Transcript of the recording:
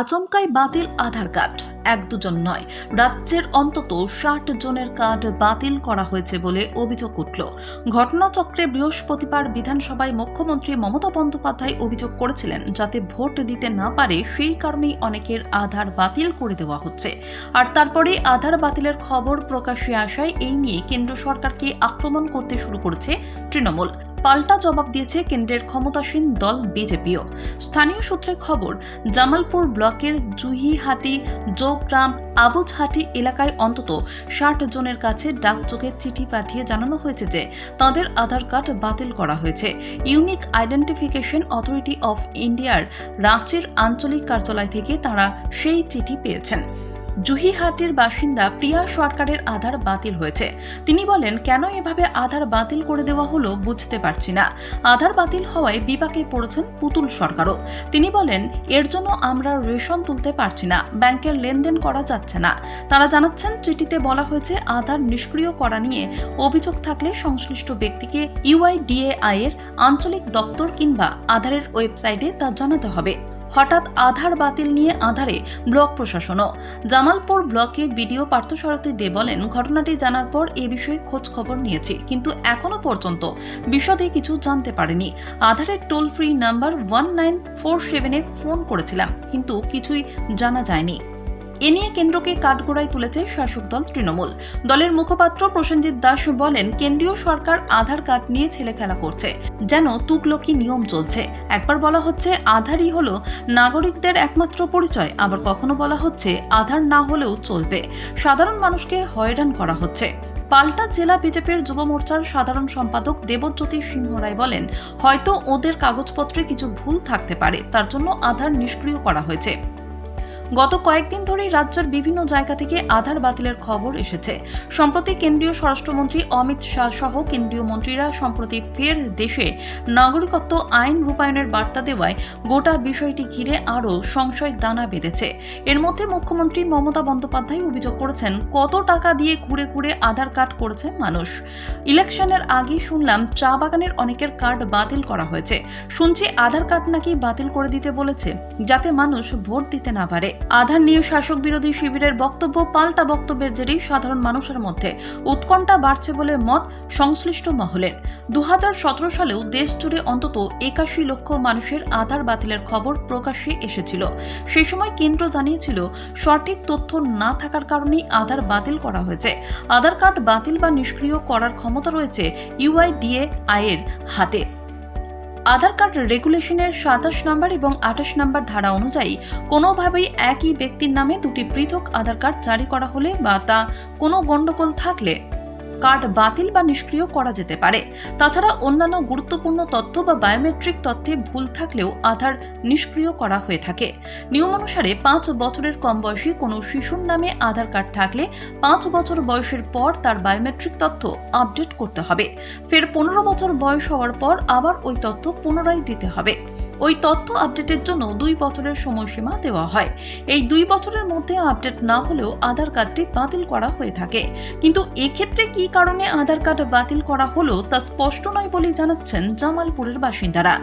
আচমকাই বাতিল আধার কার্ড। এক দুজন নয়, রাজ্যের অন্তত ষাট জনের কার্ড বাতিল করা হয়েছে বলে অভিযোগ উঠল। ঘটনাচক্রে বৃহস্পতিবার বিধানসভায় মুখ্যমন্ত্রী মমতা বন্দ্যোপাধ্যায় অভিযোগ করেছিলেন, যাতে ভোট দিতে না পারে সেই কারণেই অনেকের আধার বাতিল করে দেওয়া হচ্ছে। আর তারপরে আধার বাতিলের খবর প্রকাশ্যে আসায় এই নিয়ে কেন্দ্র সরকারকে আক্রমণ করতে শুরু করেছে তৃণমূল। পাল্টা জবাব দিয়েছে কেন্দ্রের ক্ষমতাসীন দল বিজেপিও। স্থানীয় সূত্রে খবর, জামালপুর ব্লকের জুহিহাটি জোগ্রাম আবুজহাটি এলাকায় অন্তত ষাট জনের কাছে ডাকযোগে চিঠি পাঠিয়ে জানানো হয়েছে যে, তাদের আধার কার্ড বাতিল করা হয়েছে। ইউনিক আইডেন্টিফিকেশন অথরিটি অফ ইন্ডিয়ার রাঁচির আঞ্চলিক কার্যালয় থেকে তারা সেই চিঠি পেয়েছেন। জুহিহাটির বাসিন্দা প্রিয়া সরকারের আধার বাতিল হয়েছে। তিনি বলেন, কেন এভাবে আধার বাতিল করে দেওয়া হলো বুঝতে পারছি না। আধার বাতিল হওয়ায় বিপাকে পড়েছেন পুতুল সরকারও। তিনি বলেন, এর জন্য আমরা রেশন তুলতে পারছি না, ব্যাংকের লেনদেন করা যাচ্ছে না। তারা জানাচ্ছেন, চিঠিতে বলা হয়েছে, আধার নিষ্ক্রিয় করা নিয়ে অভিযোগ থাকলে সংশ্লিষ্ট ব্যক্তিকে ইউআইডিএআই এর আঞ্চলিক দপ্তর কিংবা আধারের ওয়েবসাইটে তা জানাতে হবে। হঠাৎ আধার বাতিল নিয়ে আধারে ব্লক প্রশাসনও। জামালপুর ব্লকে বিডিও পার্থসারথী দে বলেন, ঘটনাটি জানার পর এ বিষয়ে খোঁজ খবর নিয়েছি, কিন্তু এখনও পর্যন্ত বিশদে কিছু জানতে পারেনি। আধারের toll free number one nine four সেভেনে ফোন করেছিলাম, কিন্তু কিছুই জানা যায়নি। এ নিয়ে কেন্দ্রকে কাঠগোড়ায় তুলেছে শাসক দল তৃণমূল। দলের মুখপাত্র প্রসেনজিৎ দাস বলেন, কেন্দ্রীয় সরকার আধার কার্ড নিয়ে ছেলে খেলা করছে, যেন তুকলকি নিয়ম চলছে। একবার বলা হচ্ছে আধারই হলো নাগরিকদের একমাত্র পরিচয়, আবার কখনো বলা হচ্ছে আধার না হলেও চলবে। সাধারণ মানুষকে হয়রান করা হচ্ছে। পাল্টা জেলা বিজেপির যুব মোর্চার সাধারণ সম্পাদক দেবজ্যোতি সিংহ রায় বলেন, হয়তো ওদের কাগজপত্রে কিছু ভুল থাকতে পারে, তার জন্য আধার নিষ্ক্রিয় করা হয়েছে। গত কয়েকদিন ধরেই রাজ্যের বিভিন্ন জায়গা থেকে আধার বাতিলের খবর এসেছে। সম্প্রতি কেন্দ্রীয় স্বরাষ্ট্রমন্ত্রী অমিত শাহ সহ কেন্দ্রীয় মন্ত্রীরা সম্প্রতি ফের দেশে নাগরিকত্ব আইন রূপায়ণের বার্তা দেওয়ায় গোটা বিষয়টি ঘিরে আরও সংশয় দানা বেঁধেছে। এর মধ্যে মুখ্যমন্ত্রী মমতা বন্দ্যোপাধ্যায় অভিযোগ করেছেন, কত টাকা দিয়ে ঘুরে ঘুরে আধার কার্ড করেছে মানুষ? ইলেকশনের আগেই শুনলাম, চা বাগানের অনেকের কার্ড বাতিল করা হয়েছে। শুনছি আধার কার্ড নাকি বাতিল করে দিতে বলেছে, যাতে মানুষ ভোট দিতে না পারে। আধার নিয়ে শাসক বিরোধী শিবিরের বক্তব্য, পাল্টা বক্তব্যের জেরেই সাধারণ মানুষের মধ্যে উৎকণ্ঠা বাড়ছে বলে মত সংশ্লিষ্ট মহলের। দু সালেও দেশ জুড়ে অন্তত একাশি লক্ষ মানুষের আধার বাতিলের খবর প্রকাশ্যে এসেছিল। সেই সময় কেন্দ্র জানিয়েছিল, সঠিক তথ্য না থাকার কারণেই আধার বাতিল করা হয়েছে। আধার কার্ড বাতিল বা নিষ্ক্রিয় করার ক্ষমতা রয়েছে ইউআইডিএ আইয়ের হাতে। আধার কার্ড রেগুলেশনের সাতাশ নম্বর এবং আঠাশ নম্বর ধারা অনুযায়ী কোনোভাবেই একই ব্যক্তির নামে দুটি পৃথক আধার কার্ড জারি করা হলে বা তা কোনো গণ্ডগোল থাকলে কার্ড বাতিল বা নিষ্ক্রিয় করা যেতে পারে। তাছাড়া অন্যান্য গুরুত্বপূর্ণ তথ্য বা বায়োমেট্রিক তথ্যে ভুল থাকলেও আধার নিষ্ক্রিয় করা হয়ে থাকে। নিয়ম অনুসারে পাঁচ বছরের কম বয়সী কোনো শিশুর নামে আধার কার্ড থাকলে পাঁচ বছর বয়সের পর তার বায়োমেট্রিক তথ্য আপডেট করতে হবে। ফের পনেরো বছর বয়স হওয়ার পর আবার ওই তথ্য পুনরায় দিতে হবে। ওই তথ্য আপডেটের জন্য দুই বছরের সময়সীমা দেওয়া হয়। এই দুই বছরের মধ্যে আপডেট না হলেও আধার কার্ডটি বাতিল করা হয়ে থাকে। কিন্তু এক্ষেত্রে কি কারণে আধার কার্ড বাতিল করা হলো তা স্পষ্ট নয় বলে জানাচ্ছেন জামালপুরের বাসিন্দারা।